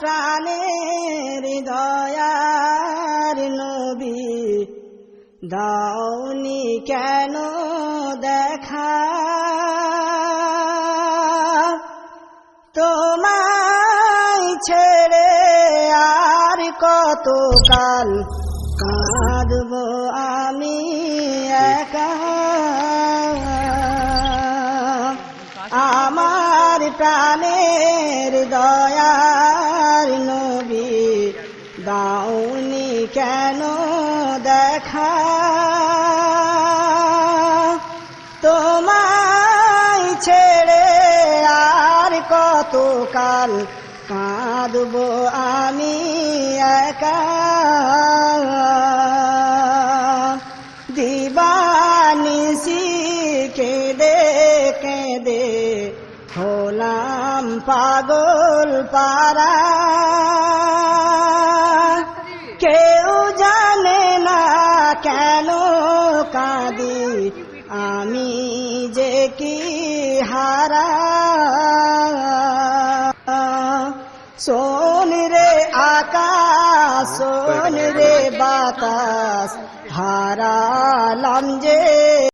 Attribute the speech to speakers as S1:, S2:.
S1: প্রাণের দয়ার নবী। দাওনি কেন দেখা? তোমায় ছেড়ে আর কত কাল কাঁদব আমি একা? আমার প্রাণের দয়ার দাউনি কেন দেখা? তোমায় ছেড়ে আর কত কাল কাঁদব আমি একা? দিবানিসি কেঁদে কেঁদে হলাম পাগল পারা কেন কাঁদি? আমি যে কি হারা? শোন রে আকাশ শোন রে বাতাস হারালাম যে